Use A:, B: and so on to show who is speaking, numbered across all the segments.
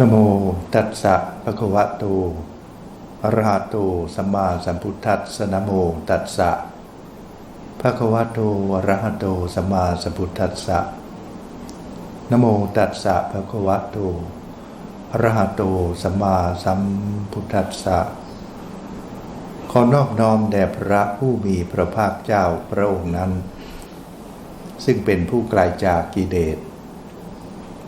A: นโมตัสสะภะคะวะโตอะระหะโตสัมมาสัมพุทธัสสะนโมตัสสะภะคะวะโตอะระหะโตสัมมาสัมพุทธัสสะนโมตัสสะภะคะวะโตอะระหะโตสัมมาสัมพุทธัสสะขอนอบน้อมแด่พระผู้มีพระภาคเจ้าพระองค์นั้น ซึ่งเป็นผู้ไกลจากกิเลส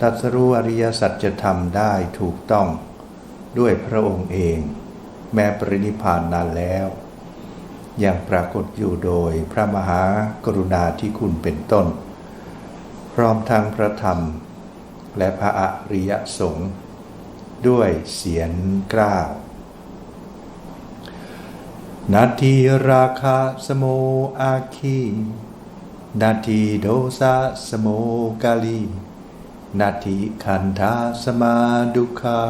A: ตัสรู้อริยสัจธรรมได้ถูกต้อง ด้วยพระองค์เอง แม้ปรินิพานนานแล้วยังปรากฏอยู่โดยพระมหากรุณาธิคุณเป็นต้น พร้อมทั้งพระธรรม และพระอริยสงฆ์ด้วยเสียงกล้าวนาทีราคาสโมอาคี นาทีโดสะสโมกาลี นาทีคันธาสมาดุคา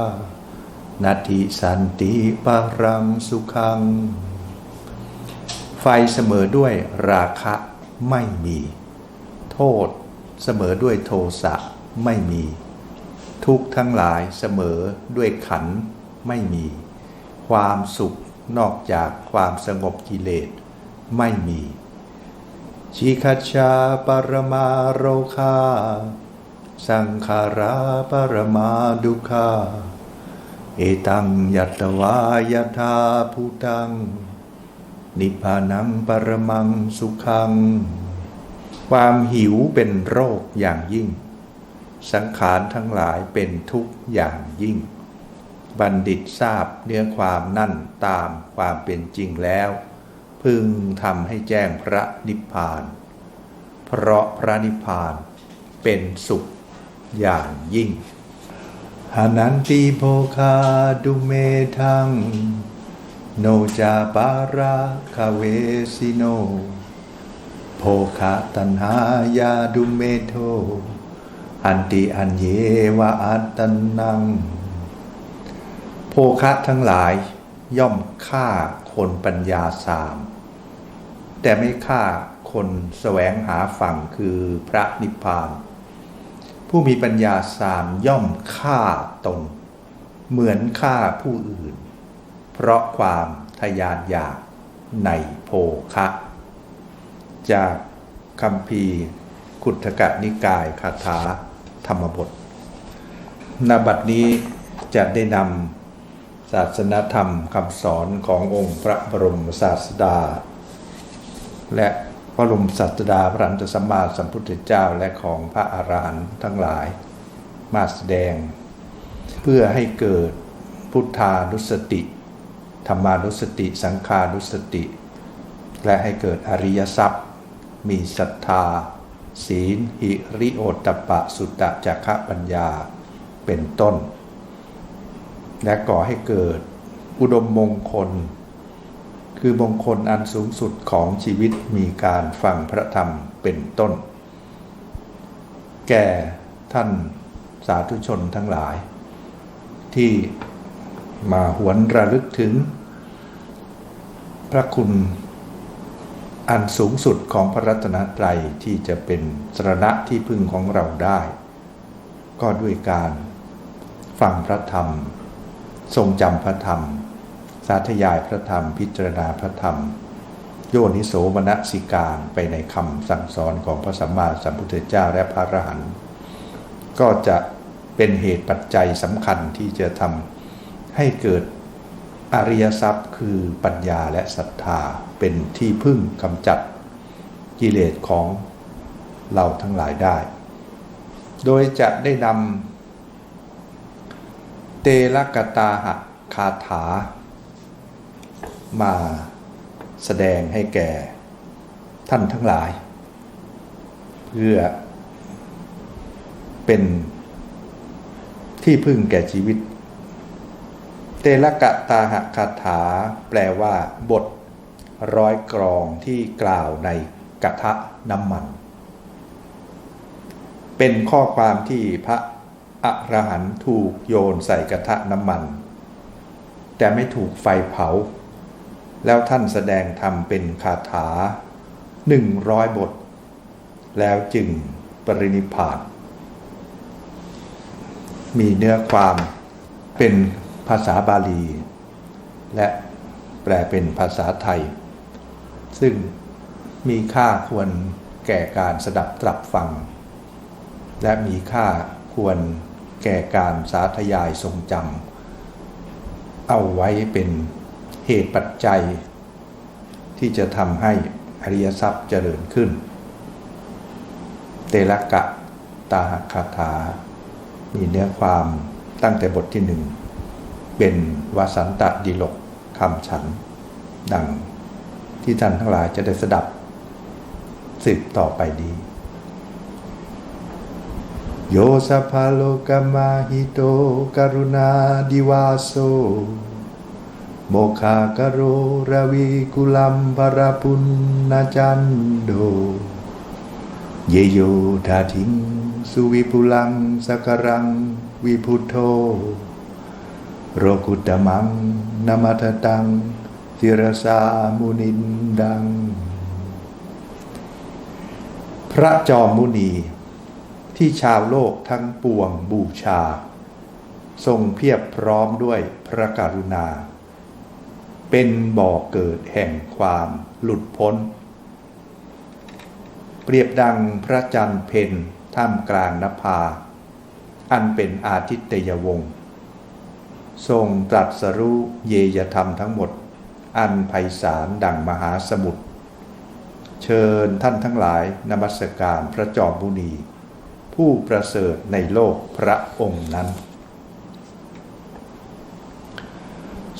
A: นาทีสันติปรังสุขัง ไฟเสมอด้วยราคะไม่มี โทษเสมอด้วยโทสะไม่มี ทุกข์ทั้งหลายเสมอด้วยขันธ์ไม่มี ความสุขนอกจากความสงบกิเลสไม่มี ชิคัชชาปรมาโรคา สังขาราปรมาดุคาเอตังยัตวายทาภูตัง นิพพานังปรมังสุขัง ความหิวเป็นโรคอย่างยิ่ง สังขารทั้งหลายเป็นทุกข์อย่างยิ่ง บัณฑิตทราบเนื้อความนั่นตามความเป็นจริงแล้ว พึงทำให้แจ้งพระนิพพาน เพราะพระนิพพานเป็นสุข อย่างยิ่งหานันติโภคาดุเมทัง โนจาปาราคาเวสิโน โภคะตันหายาดุเมโท อันติอันเยวะอัตตันนัง โภคะทั้งหลายย่อมฆ่าคนปัญญาสาม แต่ไม่ฆ่าคนแสวงหาฝั่งคือพระนิพพาน ผู้มีปัญญาสามย่อมฆ่าตน เหมือนฆ่าผู้อื่น เพราะความทยานอยากในโภคะ จากคำพีขุทกนิกายคาถาธรรมบทนบัดนี้จะได้นำศาสนธรรมคำสอนขององค์พระบรมศาสดา และ พระบรมศาสดาพระรันตสัมมาสัมพุทธเจ้าและของพระอารหันต์ทั้งหลายมาแสดง เพื่อให้เกิดพุทธานุสติธรรมานุสติ สังขานุสติ และให้เกิดอริยทรัพย์ มีศรัทธา ศีล หิริโอตปปะสุตตะจักขปัญญาเป็นต้น และก่อให้เกิดอุดมมงคล คือมงคลอันสูงสุดของชีวิตมีการฟังพระธรรมเป็นต้น แก่ท่านสาธุชนทั้งหลาย ที่มาหวนระลึกถึง พระคุณอันสูงสุดของพระรัตนตรัยที่จะเป็นสรณะที่พึ่งของเราได้ ก็ด้วยการฟังพระธรรม ทรงจำพระธรรม สาธยายพระธรรมพิจารณาพระธรรม โยนิโสมนสิการไปในคำสั่งสอนของพระสัมมาสัมพุทธเจ้าและพระอรหันต์ก็จะเป็นเหตุปัจจัยสำคัญที่จะทำให้เกิดอริยทรัพย์คือปัญญาและศรัทธาเป็นที่พึ่งกำจัดกิเลสของเราทั้งหลายได้ โดยจะได้นำเตลกตาหะคาถา มาแสดงให้แก่ท่านทั้งหลาย เพื่อเป็นที่พึ่งแก่ชีวิต เตลกะตาหะคาถาแปลว่าบทร้อยกรองที่กล่าวในกระทะน้ำมัน เป็นข้อความที่พระอรหันต์ถูกโยนใส่กระทะน้ำมัน แต่ไม่ถูกไฟเผา แล้วท่านแสดงธรรมเป็นคาถาหนึ่งร้อยบท แล้วจึงปรินิพพานมีเนื้อความเป็นภาษาบาลี และแปลเป็นภาษาไทย ซึ่งมีค่าควรแก่การสดับตรับฟัง และมีค่าควรแก่การสาธยายทรงจำเอาไว้เป็น เหตุปัจจัย ที่จะทำให้อริยทรัพย์เจริญขึ้น เตละกะตาหคาถา มีเนื้อความตั้งแต่บทที่หนึ่ง เป็นวาสันตดิลกคำฉัน ดังที่ท่านทั้งหลายจะได้สดับสืบต่อไปดี โยสภาโลกมาหิโตกรุณาดิวาโส โมคากโรระวิกุลัมภรปุณนาจันโด เยโยทาทิง สุวิปุลังสกรัง วิพุทโธโรกุตมังนมัตตังทิรสามุนินดัง พระจอมมุนีที่ชาวโลกทั้งปวงบูชา ทรงเพียบพร้อมด้วยพระกรุณา เป็นบ่อเกิดแห่งความหลุดพ้น เปรียบดังพระจันทร์เพนท่ามกลางนภา อันเป็นอาทิตยวงศ์ทรงตรัสรู้เยยธรรมทั้งหมด อันไพศาลดังมหาสมุทรเชิญท่านทั้งหลายนมัสการพระจอมมุนี ผู้ประเสริฐในโลกพระองค์นั้น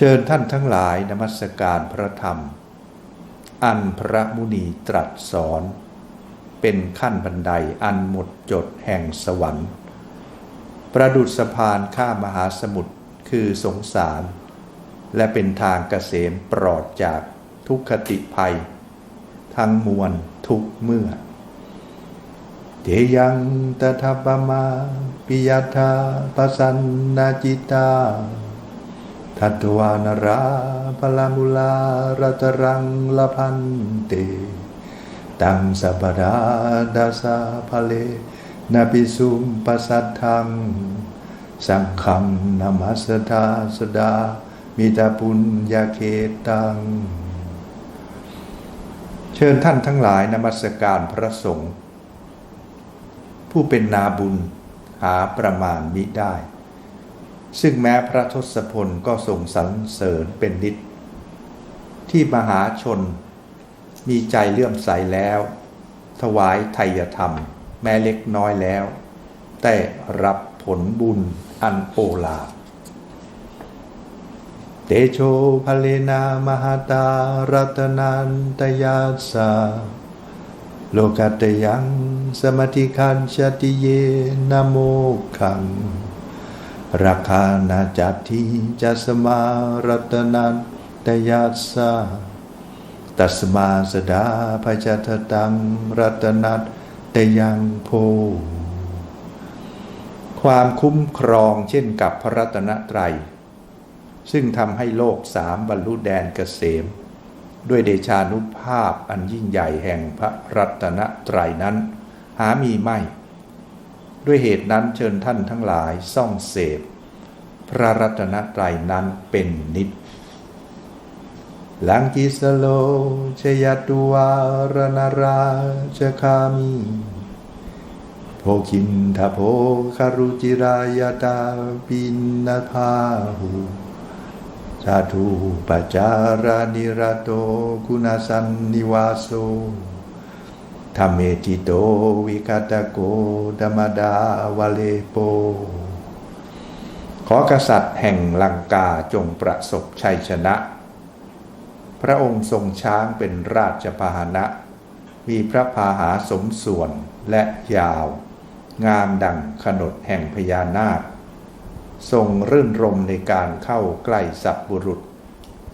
A: เชิญท่านทั้งหลายนมัสการพระธรรม อันพระมุนีตรัสสอน เป็นขั้นบันไดอันหมดจดแห่งสวรรค์ ประดุษสะพานข้ามมหาสมุทรคือสงสาร และเป็นทางเกษมปลอดจากทุกขติภัย ทั้งมวลทุกเมื่อเทยังตถาปมาปิยธาปสันนาจิตา ทัตวานราพลามุลารัตรังละพันเตตังสัปดาดาสาภเลนาปิสุมปัสสัทธัง สังฆังนามัสทาสดา มิตาปุญญาเขตัง เชิญท่านทั้งหลายนมัสการพระสงฆ์ผู้เป็นนาบุญหาประมาณมิได้ ซึ่งแม้พระทศพลก็ทรงสรรเสริญเป็นนิด ที่มหาชนมีใจเลื่อมใสแล้ว ถวายไทยธรรม แม้เล็กน้อยแล้ว แต่รับผลบุญอันโอลาเตโชภเลนามหาตารัตนันตยาสาโลกัตยังสมติคันชติเยนะโมขัง ราคานาจัตทิจัสมารัตนันตยาสาตัสมาสดาพจัตตังรัตนัตตยังโพ ความคุ้มครองเช่นกับพระรัตนตรัย ซึ่งทำให้โลกสามบรรลุแดนเกษม ด้วยเดชานุภาพอันยิ่งใหญ่แห่งพระรัตนตรัยนั้น หามีไม่ ด้วยเหตุนั้นเชิญท่านทั้งหลายซ่องเสพ พระรัตนตรัยนั้นเป็นนิจลังกิสโลชยตุวารณราชคามีโพคินทโพคารุจิรายตาปินนาภาหูสาธุปจารานิราโตคุณสันนิวาโส ธรรมเมจิโตวิคาตโกธรรมดาวาเลโป ขอกษัตริย์แห่งลังกาจงประสบชัยชนะ พระองค์ทรงช้างเป็นราชพาหนะ มีพระพาหาสมส่วนและยาว งามดังขนดแห่งพญานาค ทรงรื่นรมในการเข้าใกล้สัตบุรุษ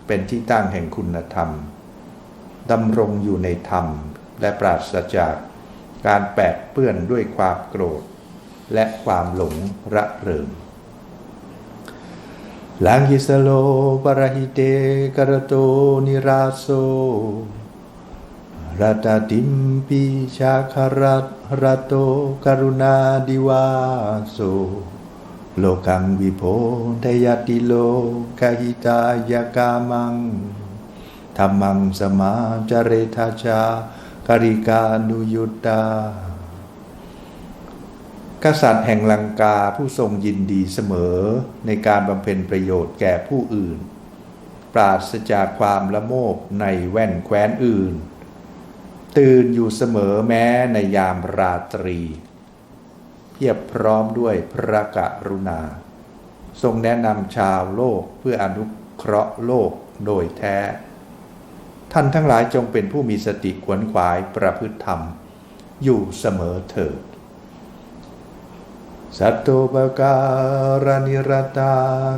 A: เป็นที่ตั้งแห่งคุณธรรมดำรงอยู่ในธรรม และปราศจากการแปดเปื้อนด้วยความโกรธ และความหลงระเริงลังกิสโลปรหิเตกรโตนิราโสรัตติมปิชาคารัตรโตกรุณาดิวาโสโลกังวิโพทยติโลกหิตายกามังธรรมังสมาจเรทาชา คาริกานุยุตตากษัตริย์แห่งลังกาผู้ทรงยินดีเสมอในการบำเพ็ญประโยชน์แก่ผู้อื่น ปราศจากความละโมบในแว่นแคว้นอื่น ตื่นอยู่เสมอแม้ในยามราตรี เพียบพร้อมด้วยพระกรุณา ทรงแนะนำชาวโลกเพื่ออนุเคราะห์โลกโดยแท้ ท่านทั้งหลายจงเป็นผู้มีสติขวนขวายประพฤติธรรม อยู่เสมอเถิดสัตโตปการนิรตา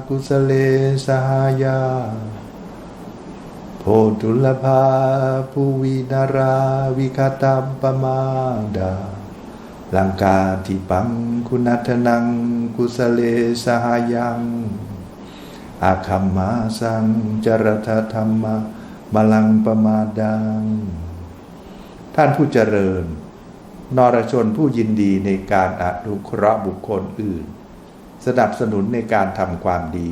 A: กุสเลสหายา โพธุลภาภูวินาราวิคตัมปมาดา ลังกาทิปังคุณัทนังกุสเลสหายังอาคัมมาสังจรทธรรมะ มลังประมาดัง ท่านผู้เจริญ นรชนผู้ยินดีในการอนุเคราะห์บุคคลอื่น สนับสนุนในการทำความดี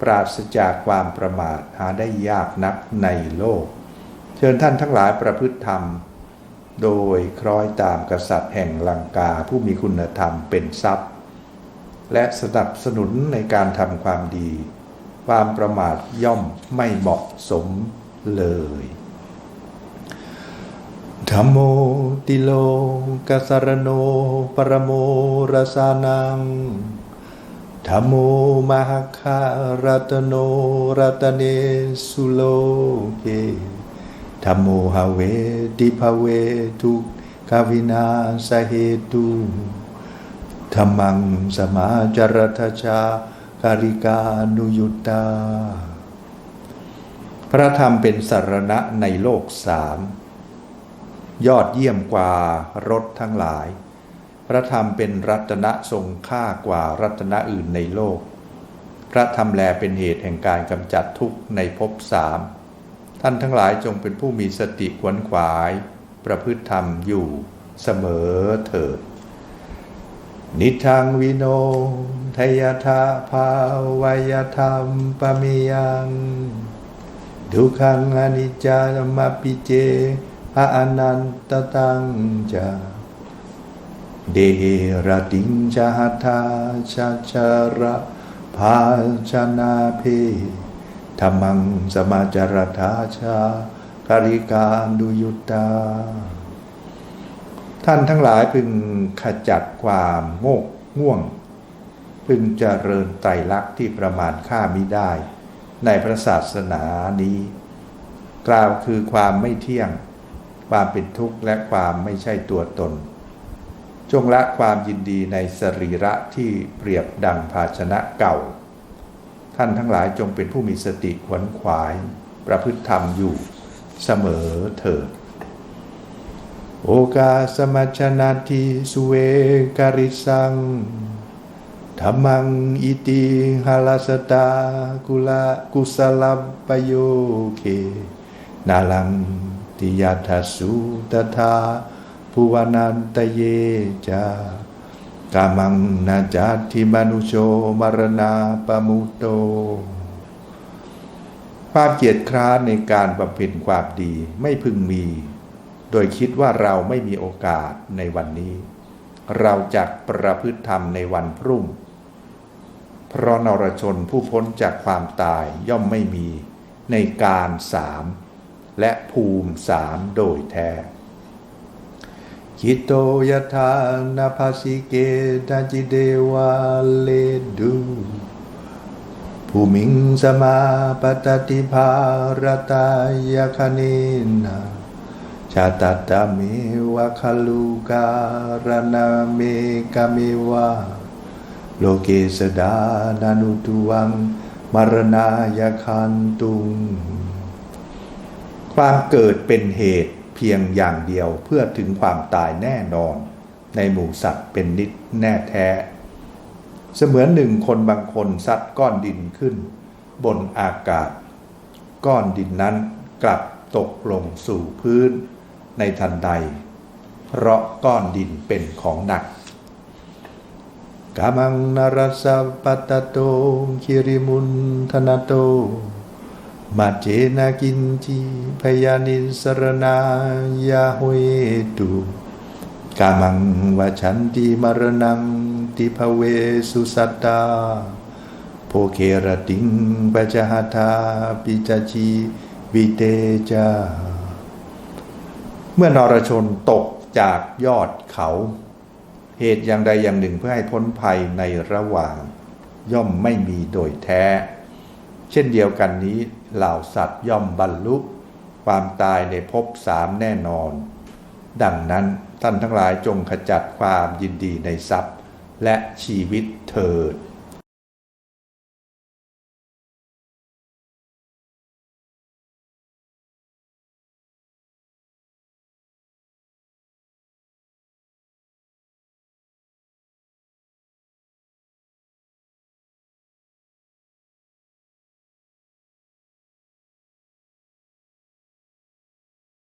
A: ปราศจากความประมาทหาได้ยากนักในโลก เชิญท่านทั้งหลายประพฤติธรรม โดยคล้อยตามกษัตริย์แห่งลังกาผู้มีคุณธรรมเป็นทรัพย์ และสนับสนุนในการทำความดี ความประมาทย่อมไม่เหมาะสมเลยธรรมโมติโลกัสรโนปรโมรสานังธรรมโมมหคารัตโนรัตเนสุโลเกธรรมโมหเวติภเวทุกขวินาสเหตุธรรมังสมาจรทชาาริกานุยุตตา พระธรรมเป็นสารณะในโลกสามยอดเยี่ยมกว่ารถทั้งหลาย พระธรรมเป็นรัตนะทรงค่ากว่ารัตนะอื่นในโลก พระธรรมแลเป็นเหตุแห่งการกำจัดทุกข์ในภพสามท่านทั้งหลายจงเป็นผู้มีสติขวนขวาย ประพฤติธรรมอยู่เสมอเถิดนิทังวิโน ทยทาภาวายธรรมปมิยังทุกขังอนิจจามปิเจพระอนันตตังจาเดรติงจหัตาชาชาระภาชนาเพธรรมังสมาจารทาชาคาริการดุยุตตา ท่านทั้งหลายพึงขจัดความโงกง่วง พึงเจริญไตรลักษณ์ที่ประมาณค่ามิได้ ในพระศาสนานี้ กล่าวคือความไม่เที่ยง ความเป็นทุกข์และความไม่ใช่ตัวตน จงละความยินดีในสรีระที่เปรียบดังภาชนะเก่า ท่านทั้งหลายจงเป็นผู้มีสติขวนขวาย ประพฤติธรรมอยู่เสมอเถิดโอกาสมัชนาทีสุเวการิสัง ธรรมังอิติหาลสตากุลากุสลัมปโยเคนาลังติยาทัสสุตถาภูวานันตเยจากามังนาจัตทิมนุโชมรณาปมุตโต ความเกียจคร้านในการบำเพ็ญความดีไม่พึงมี โดยคิดว่าเราไม่มีโอกาสในวันนี้ เราจักประพฤติธรรมในวันพรุ่ง เพราะนรชนผู้พ้นจากความตายย่อมไม่มีในการสามและภูมิสามโดยแท้คิโตยทานาภาสิเกตาจิเดวาเลดูภูมิงสมาปตติภารตายคเนนาชาตตาเมวะคลุการณาเมกาเมวะ โลเกสดานานุตวัง มรณายคันตุง ความเกิดเป็นเหตุเพียงอย่างเดียวเพื่อถึงความตายแน่นอน ในหมู่สัตว์เป็นนิดแน่แท้ เสมือนหนึ่งคนบางคนซัดก้อนดินขึ้น บนอากาศ ก้อนดินนั้นกลับตกลงสู่พื้นในทันใด เพราะก้อนดินเป็นของหนัก กามังนารสสปปตตโตคิริมุนธนโตมาเจนากินจีพยานิสรณายาโหยตุกามังวชันติมรณังติภเวสุสัตตาโพเคระติงปัจหาทาปิจจีวิเตจา เมื่อนรชนตกจากยอดเขา เหตุอย่างใดอย่างหนึ่งเพื่อให้พ้นภัยในระหว่าง ย่อมไม่มีโดยแท้ เช่นเดียวกันนี้เหล่าสัตว์ย่อมบรรลุความตายในภพสามแน่นอน ดังนั้นท่านทั้งหลายจงขจัดความยินดีในทรัพย์ และชีวิตเถิด